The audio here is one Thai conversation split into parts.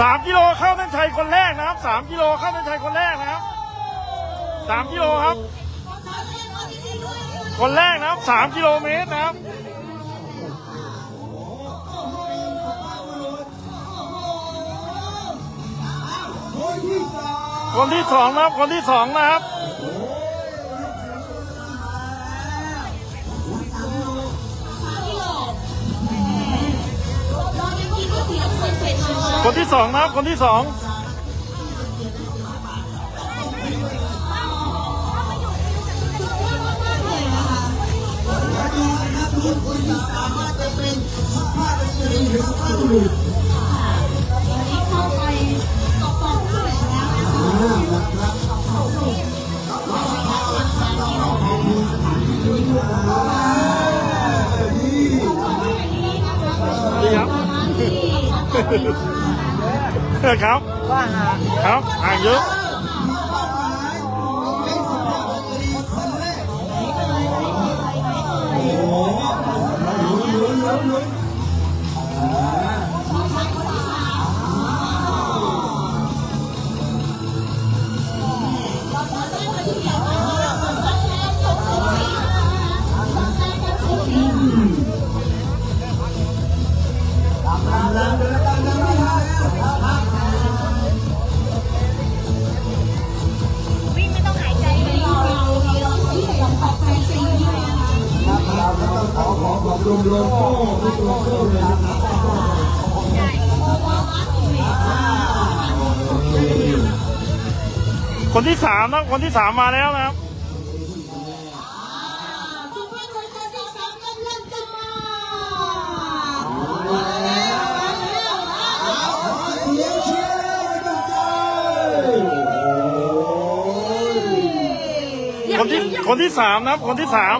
สามกิโลเข้าเส้นชัยคนแรกนะครับสามกิโลเข้าเส้นชัยคนแรกนะครับสามกิโลครับ คนแรกนะครับสามกิโลเมตรนะครับคนที่สองนะครับ คนที่สองนะครับ คนที่สองนะคนที่สองสามารถจะเป็นสุภาพสตรีหรือว่า ครับ ว่าหาครับห่างเยอะ ที่สามมาแล้วนะครับทุกคนคนจะสิบสามกำลังจะมาคนที่คนที่สามนะครับ คนที่สาม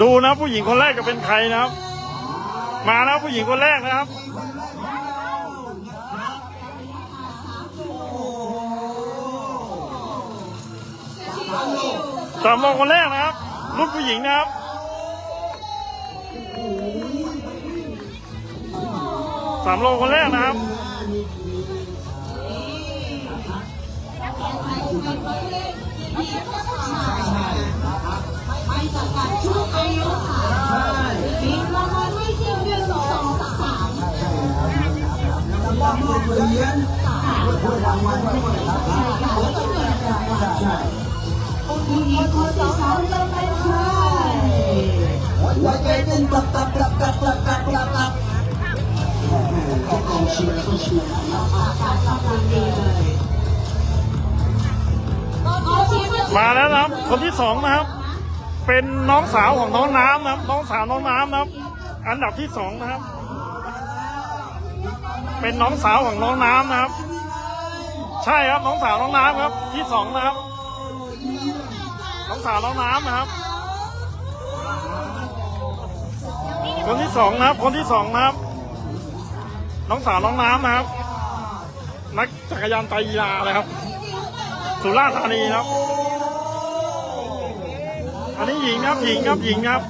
ดูนะผู้หญิงคนแรกจะเป็นใครนะครับ มาแล้วผู้หญิงคนแรกนะครับ สามโลคนแรกนะครับรุ่นผู้หญิงนะครับสามโลคนแรกนะครับไปจากการช่วงอายุค่ะมีรางวัลให้ ผู้หญิงคนที่สองจะเป็นใครหัวใจเต้นตับตับตับตับตับตับตับตับกองเชียร์ก็เชียร์มาแล้วครับ คนที่สองนะครับ เป็นน้องสาวของน้องน้ำนะครับ น้องสาวน้องน้ำนะครับ อันดับที่สองนะครับ เป็นน้องสาวของน้องน้ำนะครับ ใช่ครับน้องสาวน้องน้ำครับ ที่สองนะครับ สาวน้องน้ำนะครับ คนที่สองนะครับ คนที่สองนะครับ น้องสาวน้องน้ำนะครับ นักจักรยานไตรกีฬาเลยครับ สุราษฎร์ธานีครับ อันนี้หญิงครับ หญิงครับ หญิงครับ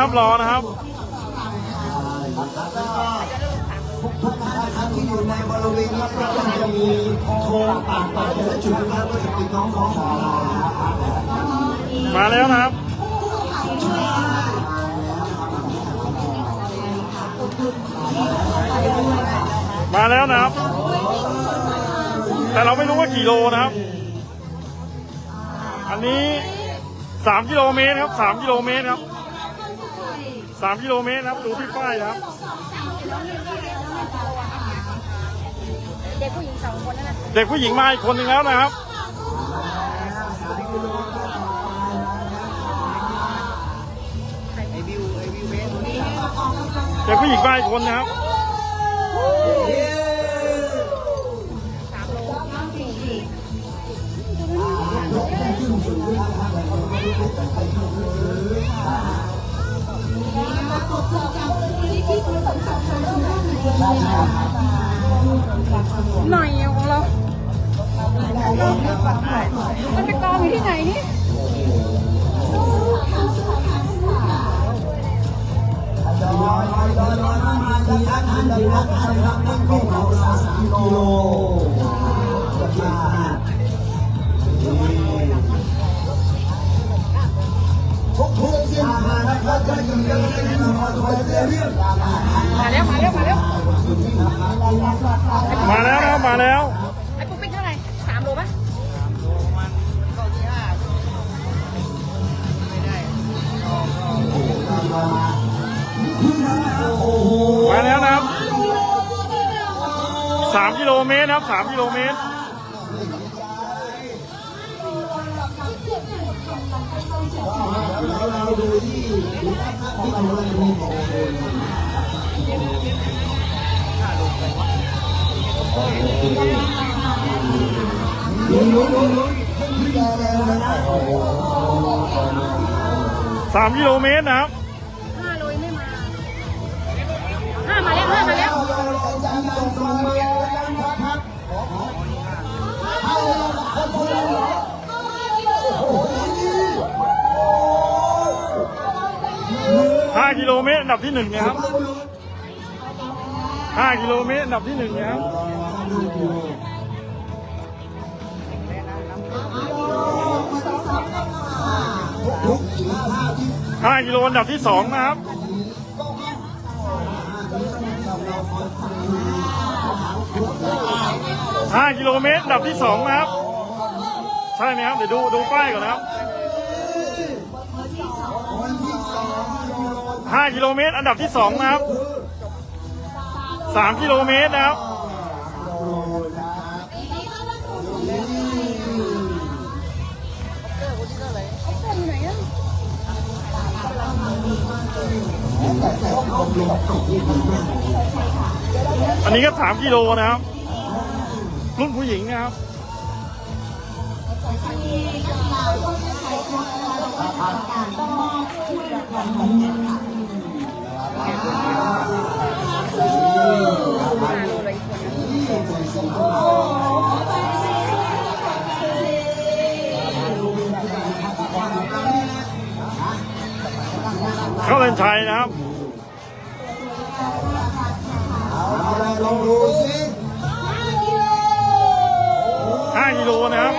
นะครับ รอนะครับทุกธนาคารที่อยู่ในบริเวณรอบๆจะมีโทรต่างๆแต่ละจุดนะครับก็จะเป็นน้องของขอเรามาแล้วนะครับมาแล้วนะครับ แต่เราไม่รู้ว่ากี่โลนะครับ อันนี้สามกิโลเมตรครับสามกิโลเมตรครับ สามกิโลเมตรครับ ดูพี่ป้ายครับ เด็กผู้หญิงสองคนนั่นแหะเด็กผู้หญิงมาอีกคนหนึ่งแล้วนะครับเด็กผู้หญิงมาอีกคนนะครับ มาแล้วมาแล้วมาแล้วมาแล้วนะครับมาแล้วไอ้ปุ๊กปิ๊กเท่าไหร่สามโลปะมาแล้วนะครับสามกิโลเมตรนะครับสามกิโลเมตร สามกิโลเมตรนะครับห้าโลยไม่มาห้ามาแล้วห้ามาแล้วขอขอ 5กิโลเมตรอันดับที่หนึ่งนะครับ5กิโลเมตรอันดับที่หนึ่งนะครับห้ากิโลอันดับที่สองนะครับห้ากิโลเมตรอันดับที่สองนะครับ ใช่ไหมครับ เดี๋ยวดูดูป้ายก่อนนะครับ ห้ากิโลเมตร อันดับที่สองนะครับสามกิโลเมตรนะครับอันนี้ก็สามกิโลนะครับ รุ่นผู้หญิงนะครับเข้าเล่น ชัยนะครับลองดูสิ5กิโลนะครับ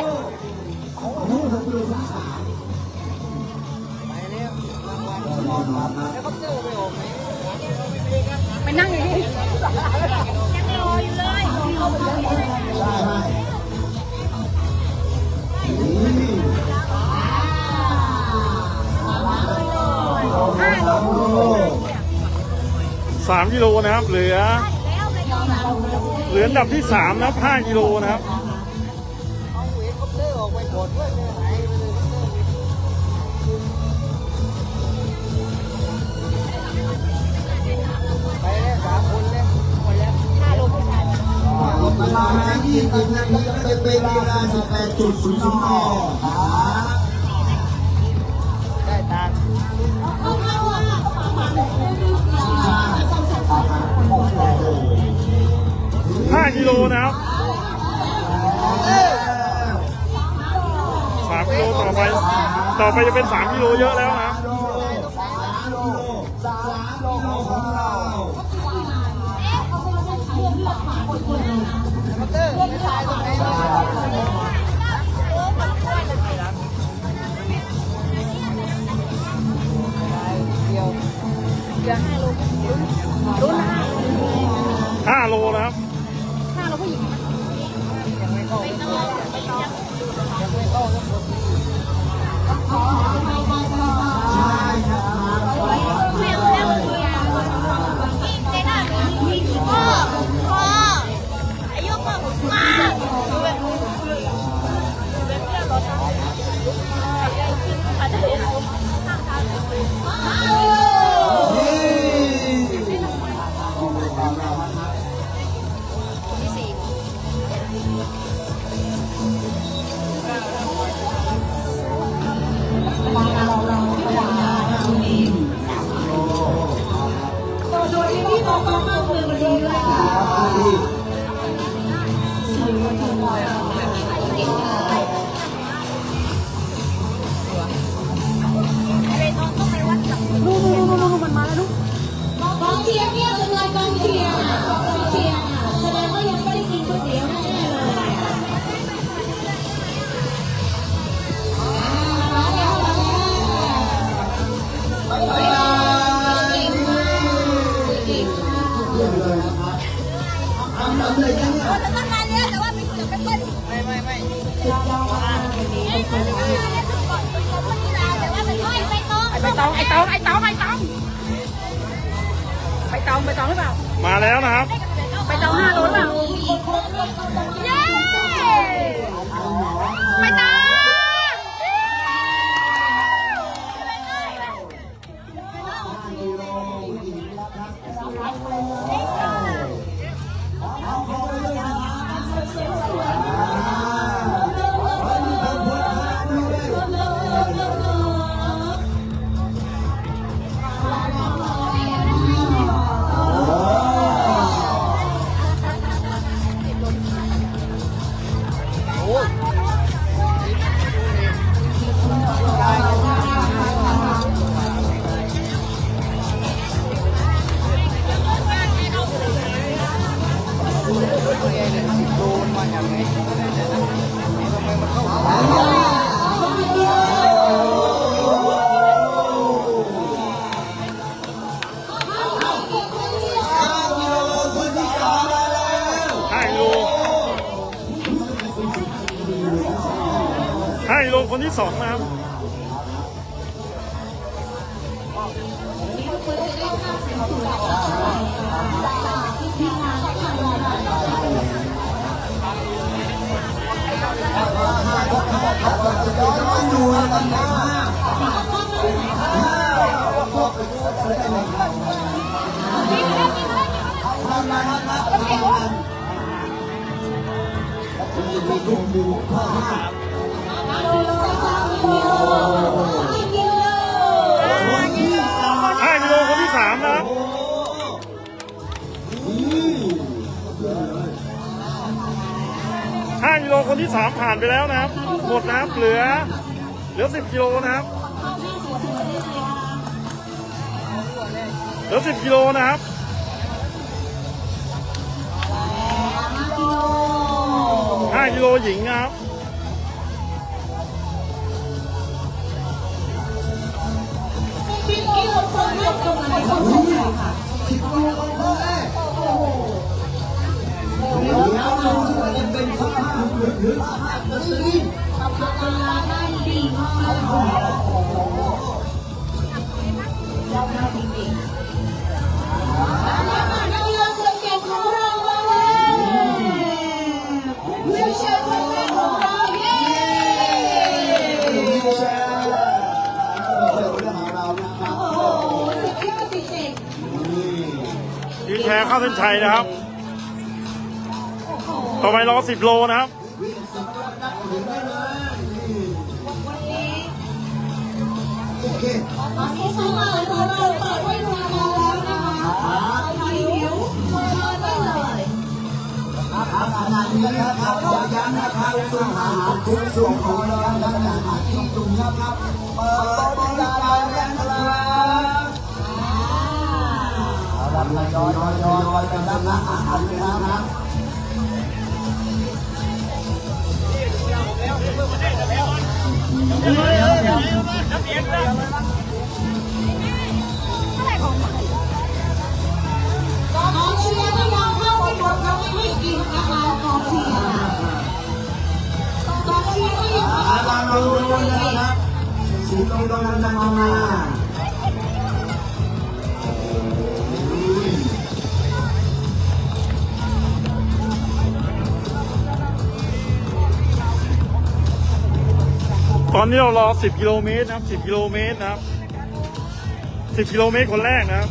3กิโลนะครับ เหลือ เหลืออันดับที่3นะครับ5กิโลนะครับเวลา20นาทีจะเป็นเวลา18.00 5 นะครับ3กิโลต่อไป ต่อไปจะเป็น3กิโลเยอะแล้วนะครับเดี๋ยวห้าโลรุ่นห้าโล5 ครับพี่ ไม่ไม่ไอตองไอตองไอตองไอตองไปตองไปตองหรือเปล่ามาแล้วนะครับ ไปตองห้าโลหรือเปล่าเย้ไปตอง คนที่สองนะครับดูกันนะทำมาทำมาทำมามีดูดูพ่อห้า ห้ากิโลคนที่สามนะครับห้ากิโลคนที่สามผ่านไปแล้วนะครับ หมดนะครับ เหลือ เหลือสิบกิโลนะครับ เหลือสิบกิโลนะครับห้ากิโลหญิงนะครับ สิบโลคนแรกแล้วเราจะเป็นสภาพหรือหรือสภาพกระสีวิว ชัยนะครับ ต่อไปรอสิบโลนะครับวิ่งสิบรอบนับถึงได้เลยนี่โอเคครับขณะนี้นะครับขอย้ำนะครับส่งอาหารทุกส่วนของเราและอาหารที่ตุ่มนะครับเปิดบริการแล้วนะครับ เอาละมายอยอยอยกันนะอาหารนะครับอาบางรูนะครับสีตรงตรงนั้นมา อนนี้เรารอ 10 กิโลเมตรนะครับ 10 กิโลเมตรนะครับ 10 กิโลเมตรคนแรกนะครับ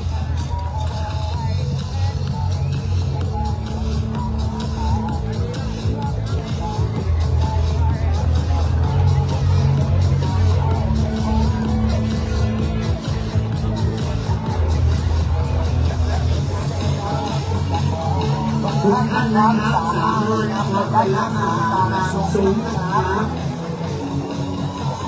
ทุกท่านนะครับสาธุนะครับเราไปรับอาหารสูงนะครับ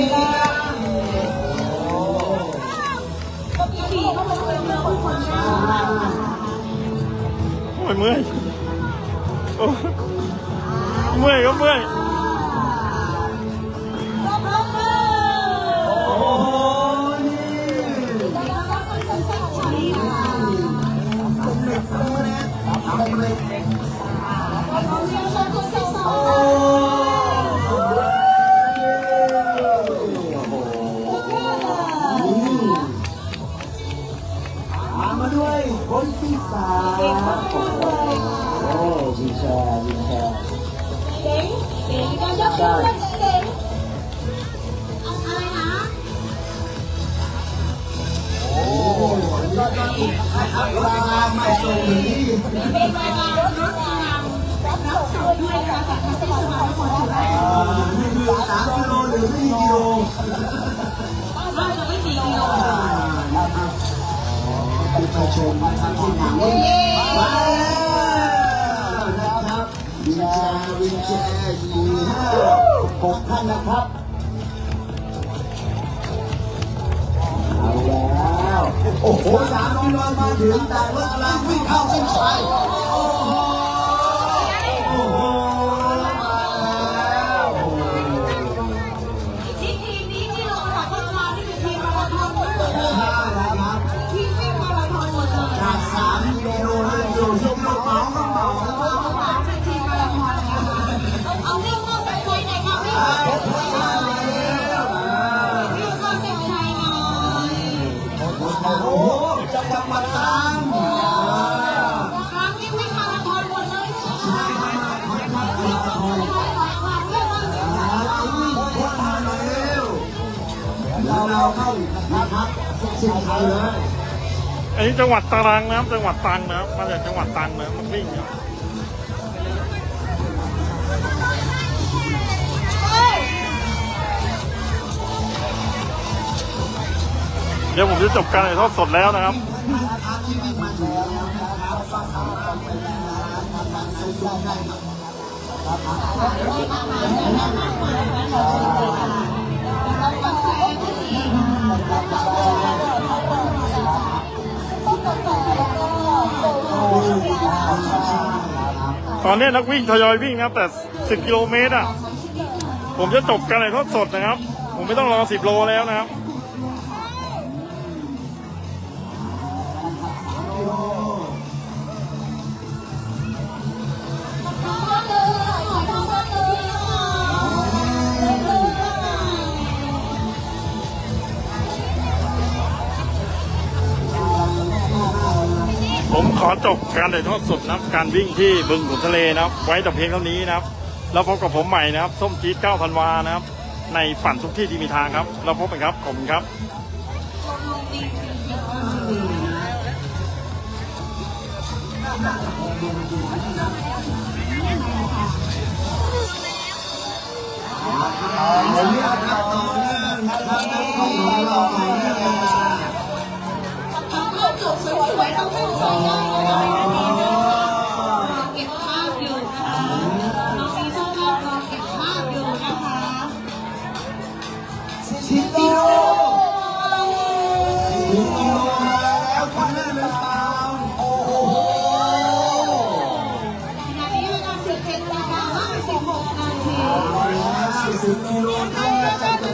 อึ้าโอ้ยมื่อเมื่อยก็เมื่อย วินแชร์วินแชร์โอ้ยก็ต้องอีกนะครั แชร์วินแจสี่ห้าหกท่านนะครับเอาแล้ว โอ้โหสามน้องนอนมาถึงแต่รถกำลังวิ่งเข้าเส้นชัย เดี๋ยวเราเข้านะครับเส้นชัยเลยอันนี้จังหวัดตรังนะครับจังหวัดตรังนะครับมาจากจังหวัดตรังนะมันวิ่งครับเดี๋ยวผมจะจบการถ่ายทอดสดแล้วนะครับ ตอนนี้นักวิ่งทยอยวิ่งนะครับแต่ 10 กิโลเมตรอะ ผมจะจบการถ่ายทอดสดนะครับ ผมไม่ต้องรอ 10 โลแล้วนะครับ ขอจบการถ่ายทอดสดนะครับ การวิ่งที่บึงขุนทะเลนะครับ ไว้แต่เพียงเท่านี้นะครับ แล้วพบกับผมใหม่นะครับ ส้มจี๊ด9ธันวานะครับ ในฝันทุกที่ที่มีทางครับ เราพบกันครับ ขอบคุณครับขออนุญาตครับ みんな。